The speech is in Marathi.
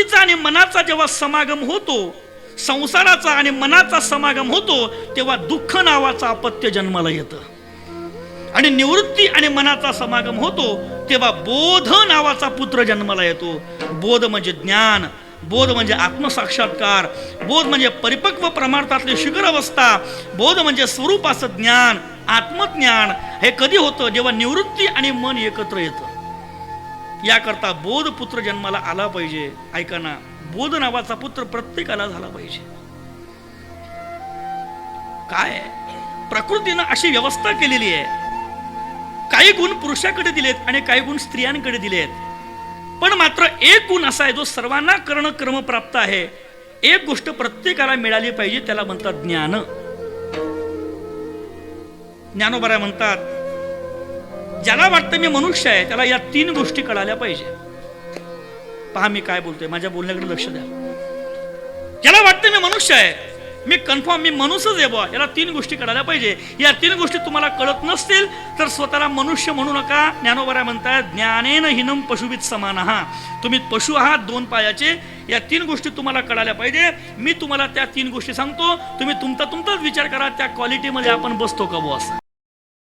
निवृत्तीचा आणि मनाचा जेव्हा समागम होतो संसाराचा आणि मनाचा समागम होतो तेव्हा दुःख नावाचं अपत्य जन्माला येतं. आणि निवृत्ती आणि मनाचा समागम होतो तेव्हा बोध नावाचा पुत्र जन्माला येतो. बोध म्हणजे ज्ञान बोध म्हणजे आत्मसाक्षात्कार बोध म्हणजे परिपक्व प्रमाणातली शिखर अवस्था बोध म्हणजे स्वरूपाचं ज्ञान आत्मज्ञान हे कधी होतं? जेव्हा निवृत्ती आणि मन एकत्र येतं. याकरता बोध पुत्र जन्माला आला पाहिजे. ऐकाना बोध नावाचा पुत्र प्रत्येकाला झाला पाहिजे. काय? प्रकृतीनं अशी व्यवस्था केलेली आहे. काही गुण पुरुषाकडे दिलेत आणि काही गुण स्त्रियांकडे दिलेत. पण मात्र एक गुण असा आहे जो सर्वांना करणं क्रमप्राप्त आहे. एक गोष्ट प्रत्येकाला मिळाली पाहिजे त्याला म्हणतात ज्ञान. ज्ञानोबरा म्हणतात ज्याला वाटतं मी मनुष्य आहे त्याला या तीन गोष्टी कळाल्या पाहिजे. पहा मी काय बोलतोय माझ्या बोलण्याकडे लक्ष द्या. ज्याला वाटतं मी मनुष्य आहे मी कन्फर्म मी मनुष्यच आहे बुवा. याला तीन गोष्टी कळायला पाहिजे. या तीन गोष्टी तुम्हाला कळत नसतील तर स्वतःला मनुष्य म्हणू नका. ज्ञानोबऱ्या म्हणतात ज्ञानेन हिनम पशुवित समान. आहात तुम्ही पशु आहात दोन पायाचे. या तीन गोष्टी तुम्हाला कळायला पाहिजे. मी तुम्हाला त्या तीन गोष्टी सांगतो. तुम्ही तुमचा तुमचाच विचार करा त्या क्वालिटीमध्ये आपण बसतो का बुवा असं.